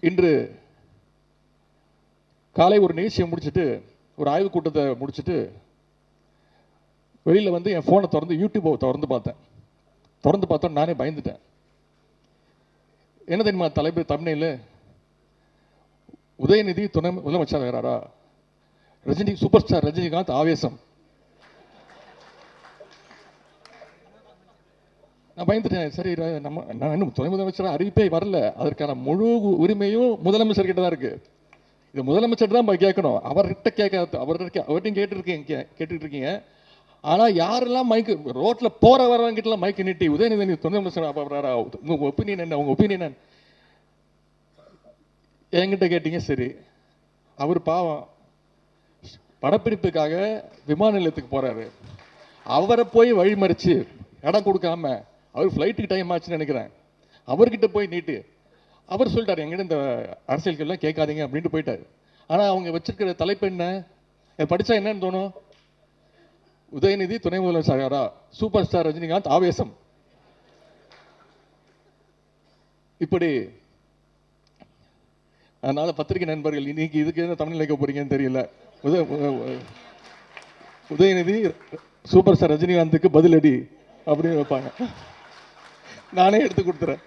இன்று காலை ஒரு நிகழ்ச்சியை முடிச்சுட்டு ஒரு ஆய்வுக் கூட்டத்தை முடிச்சுட்டு வெளியில் வந்து என் ஃபோனை திறந்து யூடியூப்பை திறந்து பார்த்தேன். திறந்து பார்த்தோம் நானே பயந்துட்டேன். என்ன தெரியுமா தலைப்பு தமிழில் உதயநிதி துணை முதலமைச்சர் ரஜினி சூப்பர் ஸ்டார் ரஜினிகாந்த் ஆவேசம். நான் பயந்துட்டேன். சரி நம்ம நான் இன்னும் துணை முதலமைச்சர் அறிவிப்பே வரல. அதற்கான முழு உரிமையும் முதலமைச்சர் கிட்ட தான் இருக்கு. இது முதலமைச்சர் தான் போய் கேட்கணும். அவர்கிட்ட கேட்க அவர்கிட்ட அவர்கிட்டையும் கேட்டுருக்கீங்க கே- கேட்டுட்டு இருக்கீங்க ஆனால் யாரெல்லாம் மைக்கு ரோட்டில் போகிற வரவங்கிட்டலாம் மைக்கு நீட்டி உதயநிதி நீ துணை முதலமைச்சர் உங்கள் ஒப்பீனியன் என்ன? உங்கள் ஒப்பீனியன் என்ன? என்கிட்ட கேட்டீங்க சரி. அவர் பாவம். படப்பிடிப்புக்காக விமான நிலையத்துக்கு போகிறாரு அவரை போய் வழிமறிச்சு இடம் கொடுக்காம அவர் ஃப்ளைட்டுக்கு டைம் ஆச்சுன்னு நினைக்கிறேன். அவர்கிட்ட போய் நீட்டு. அவர் சொல்லிட்டாரு எங்கிட்ட இந்த அரசியல்கள்லாம் கேட்காதீங்க அப்படின்ட்டு போயிட்டாரு. ஆனா அவங்க வச்சிருக்கிற தலைப்பு என்ன? படித்தா படிச்சா என்னன்னு தோணும்? உதயநிதி துணை முதலமைச்சரா சூப்பர் ஸ்டார் ரஜினிகாந்த் ஆவேசம். இப்படி அதனால பத்திரிகை நண்பர்கள் இன்னைக்கு இதுக்கு என்ன தமிழ் வைக்க போறீங்கன்னு தெரியல. உத- உதயநிதி சூப்பர் ஸ்டார் ரஜினிகாந்துக்கு பதிலடி அப்படின்னு வைப்பாங்க. நானே எடுத்து கொடுத்துறேன்.